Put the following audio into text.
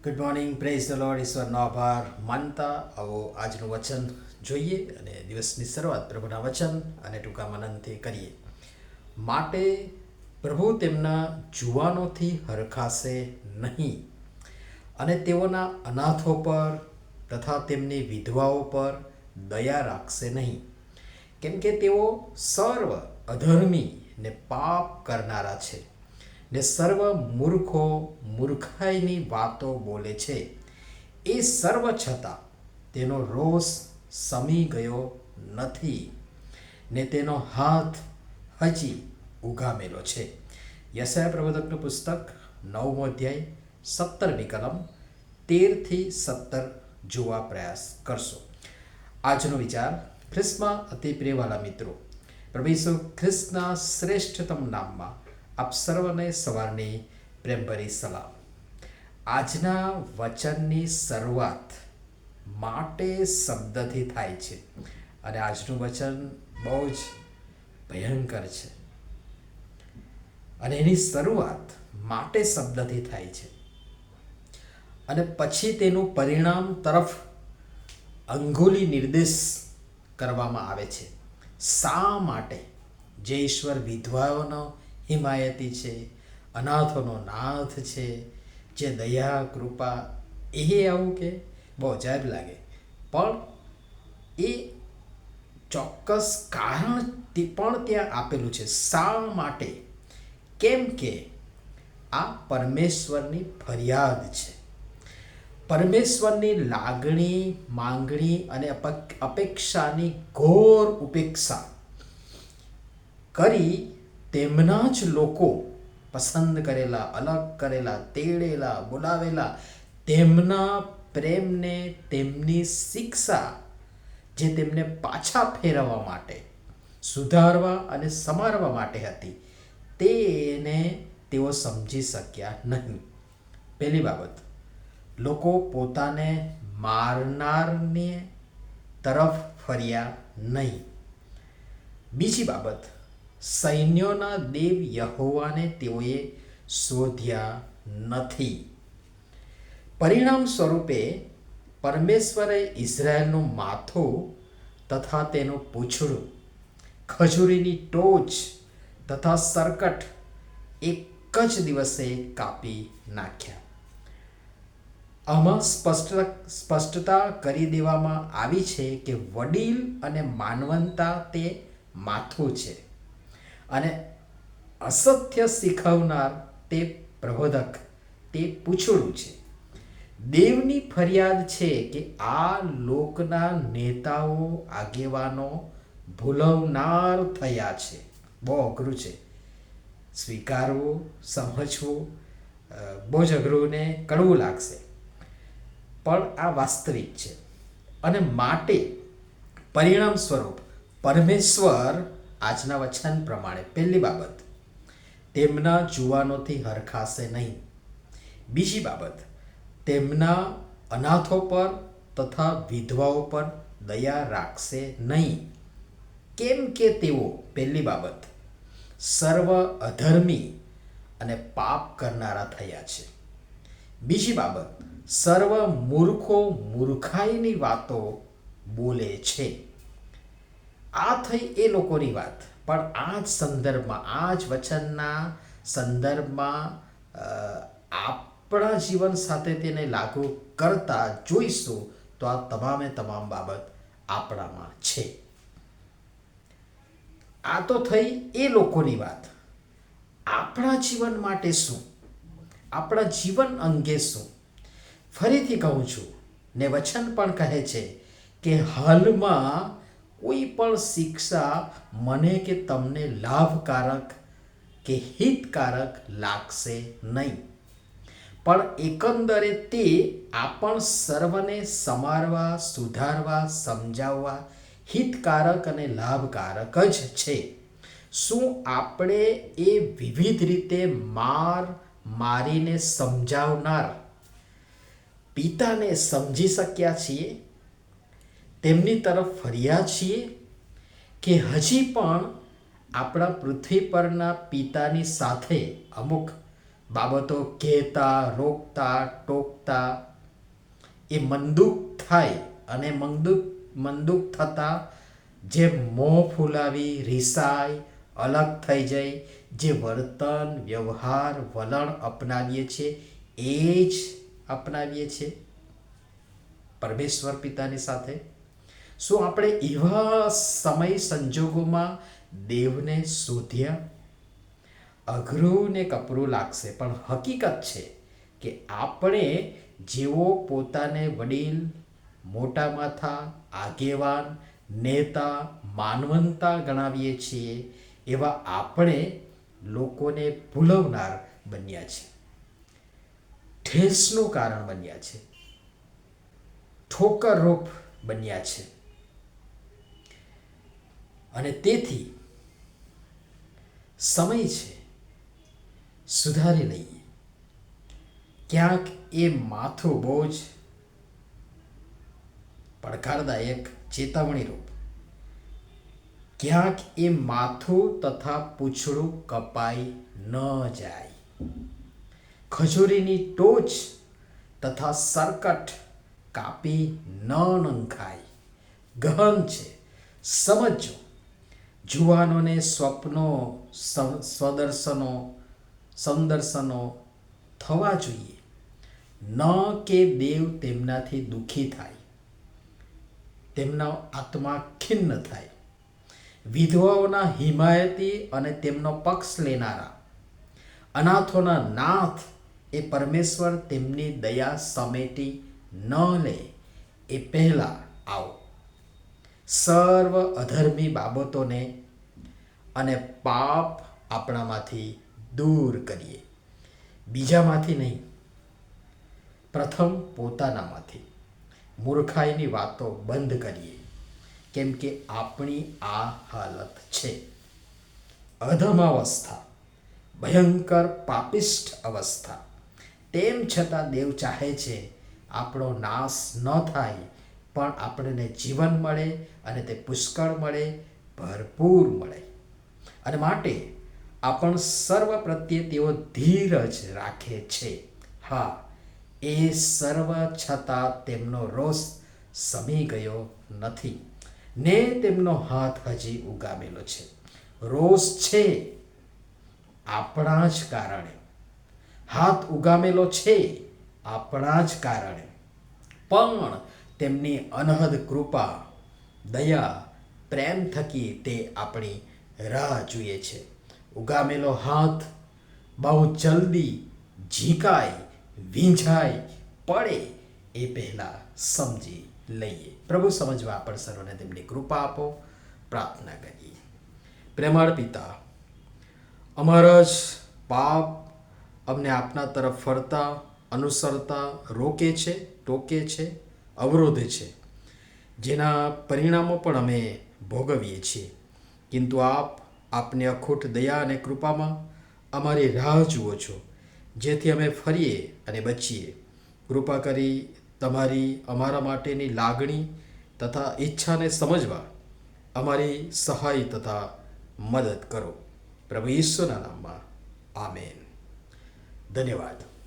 Good morning praise the Lord ઈશ્વરનો આભાર માનતા આવો આજનું વચન જોઈએ અને દિવસની શરૂઆત પ્રભુના વચન અને ટૂંકા મનનથી કરીએ માટે પ્રભુ તેમના જુવાનોથી હરખાશે નહીં અને તેઓના અનાથો પર તથા તેમની વિધવાઓ પર દયા રાખશે નહીં કેમ કે તેઓ સર્વ અધર્મી ને પાપ કરનારા છે ને સર્વ મૂર્ખો મૂર્ખાઈની વાતો બોલે છે. એ સર્વ છતાં તેનો રોષ સમી ગયો નથી ને તેનો હાથ હજી ઉગામેલો છે. યશાયા પ્રબોધકનું પુસ્તક નવમો અધ્યાય સત્તરની કલમ, તેરથી સત્તર જોવા પ્રયાસ કરશો. આજનો વિચાર ખ્રિસ્તમાં અતિ પ્રિયવાલા મિત્રો, પ્રભુ ખ્રિસ્તના શ્રેષ્ઠતમ નામમાં આપ સર્વને સવારની પ્રેમભરી સલામ. આજના વચનની શરૂઆત માટે શબ્દથી થાય છે. અને આજનું વચન બહુ જ ભયંકર છે. અને એની શરૂઆત માટે શબ્દથી થાય છે. અને પછી તેનું પરિણામ તરફ અંગુલી નિર્દેશ કરવામાં આવે છે. શા માટે? જે ઈશ્વર વિધવાઓનો હિમાયતી છે, અનાથોનો નાથ છે, જે દયા, કૃપા, એ આવું કે બહુ અજાયબ લાગે. પણ એ ચોક્કસ કારણ પણ ત્યાં આપેલું છે. શા માટે? કેમ કે આ પરમેશ્વરની ફરિયાદ છે. પરમેશ્વરની લાગણી, માંગણી અને અપેક્ષાની ઘોર ઉપેક્ષા કરી તેમના જ લોકો પસંદ કરેલા, અલગ કરેલા, તેડેલા, બોલાવેલા, તેમના પ્રેમને તેમની શિક્ષા જે તેમને પાછા ફેરવવા માટે, સુધારવા અને સમારવા માટે હતી, તેને તેઓ સમજી શક્યા નહીં. પહેલી બાબત, લોકો પોતાને મારનારને તરફ ફર્યા નહીં. બીજી બાબત સૈન્યોના દેવ યહોવાને તેઓએ શોધ્યા નથી. પરિણામ સ્વરૂપે પરમેશ્વરે ઇઝરાયલનું માથું તથા તેનું પૂછડું, ખજૂરીની ટોચ તથા સરકટ એક જ દિવસે કાપી નાખ્યા. આમાં સ્પષ્ટ, સ્પષ્ટતા કરી દેવામાં આવી છે કે વડીલ અને માનવંતા તે માથું છે. અને અસત્ય શીખવનાર તે પ્રબોધક, તે પૂછડું છે. દેવની ફરિયાદ છે કે આ લોકના નેતાઓ આગેવાનો ભૂલવનાર થયા છે. બહુ અઘરું છે. સ્વીકારવું, સમજવું બહુ જ અઘરું ને કડવું લાગશે. પણ આ વાસ્તવિક છે. અને માટે પરિણામ સ્વરૂપ પરમેશ્વર આજના વચન પ્રમાણે પહેલી બાબત, તેમના જુવાનોથી હરખાશે નહીં. બીજી બાબત, તેમના અનાથો પર તથા વિધવાઓ પર દયા રાખશે નહીં. કેમ કે તેઓ, પહેલી બાબત, સર્વ અધર્મી અને પાપ કરનારા થયા છે. બીજી બાબત, સર્વ મૂર્ખો મૂર્ખાઈની વાતો બોલે છે. આ થઈ એ લોકોની વાત. પણ આ જ સંદર્ભમાં, આ જ વચનના સંદર્ભમાં આપણા જીવન સાથે તેને લાગુ કરતા જોઈશું તો આ તમામે તમામ બાબત આપણામાં છે. આ તો થઈ એ લોકોની વાત. આપણા જીવન માટે શું? આપણા જીવન અંગે શું? ફરીથી કહું છું, ને વચન પણ કહે છે કે હાલમાં કોઈ પણ શિક્ષા મને કે તમને લાભકારક કે હિતકારક લાગશે નહીં. પણ એકંદરે તે આપણ સર્વને સમારવા, સુધારવા, સમજાવવા હિતકારક અને લાભકારક જ છે. શું આપણે એ વિવિધ રીતે માર મારીને સમજાવનાર પિતાને સમજી શક્યા છીએ? તેમની તરફ ફર્યા છીએ કે હજી પણ આપણા પૃથ્વી પરના પિતાની સાથે અમુક બાબતો કહેતા, રોકતા, ટોકતા, એ મંદુક થાય અને મંદુક મંદુક થતાં જે મોં ફૂલાવી રિસાય અલગ થઈ જાય, જે વર્તન, વ્યવહાર, વલણ અપનાવીએ છીએ, એ જ અપનાવીએ છીએ. પરમેશ્વર પિતાની સાથે શું આપણે એવા સમય સંજોગોમાં દેવને શોધ્યા? અઘરું ને કપરું લાગશે, પણ હકીકત છે કે આપણે જેવો પોતાને વડીલ, મોટા માથા, આગેવાન, નેતા, માનવંતા ગણાવીએ છીએ, એવા આપણે લોકોને ભૂલવનાર બન્યા છે. ઠેસનું કારણ બન્યા છે. ઠોકરરૂપ બન્યા છે. અને તેથી સમય છે સુધારી લઈએ. ક્યાંક એ માથું બોજ, પડકારદાયક ચેતવણી રૂપ. ક્યાંક એ માથું તથા પૂંછડું કપાઈ ન જાય. ખજૂરીની ટોચ તથા સરકટ કાપી ન નંખાય. ગહન છે સમજો જુવાનોને સ્વપ્નો સ્વદર્શનો, સંદર્શનો થવા જોઈએ. ન કે દેવ તેમનાથી દુઃખી થાય. તેમનો આત્મા ખિન્ન થાય. વિધવાઓના હિમાયતી અને તેમનો પક્ષ લેનારા. અનાથોના નાથ એ પરમેશ્વર તેમની દયા સમેટી ન લે. એ પહેલાં આવો. સર્વ અધર્મી બાબતોને અને પાપ આપણામાંથી દૂર કરીએ. બીજામાંથી નહીં. પ્રથમ પોતાનામાંથી. મૂર્ખાઈની વાતો બંધ કરીએ. કેમ કે આપણી આ હાલત છે. અધમ અવસ્થા ભયંકર પાપિષ્ઠ અવસ્થા. તેમ છતાં દેવ ચાહે છે આપણો નાશ ન થાય. પણ આપણને જીવન મળે અને તે પુષ્કળ મળે, ભરપૂર મળે. અને માટે આપણ સર્વ પ્રત્યે તેઓ ધીરજ રાખે છે. હા, એ સર્વ છતાં તેમનો રોષ સમી ગયો નથી. ને તેમનો હાથ હજી ઉગામેલો છે. રોષ છે આપણા જ કારણે. હાથ ઉગામેલો છે આપણા જ કારણે. પણ તેમની અનહદ કૃપા, દયા, પ્રેમ થકી તે આપણી રાહ જોઈએ છે. ઉગામેલો હાથ, બહુ જલ્દી ઝીકાય, વીંઝાય, પડે એ પહેલાં સમજી લઈએ. પ્રભુ સમજવા આપણ સર્વને તેમની કૃપા આપો, પ્રાર્થના કરીએ. પ્રેમાળ પિતા, અમારા જ પાપ અમને આપના તરફ ફરતા, અનુસરતા, રોકે છે, ટોકે છે અવરોધે છે. જેના પરિણામો પણ અમે ભોગવીએ છીએ. કિંતુ આપ આપની અખૂટ દયા અને કૃપામાં અમારી રાહ જુઓ છો, જેથી અમે ફરીએ અને બચીએ. કૃપા કરી તમારી અમારા માટેની લાગણી તથા ઈચ્છાને સમજવા અમારી સહાય તથા મદદ કરો. પ્રભુ ઈશ્વરના નામમાં. આમેન. ધન્યવાદ.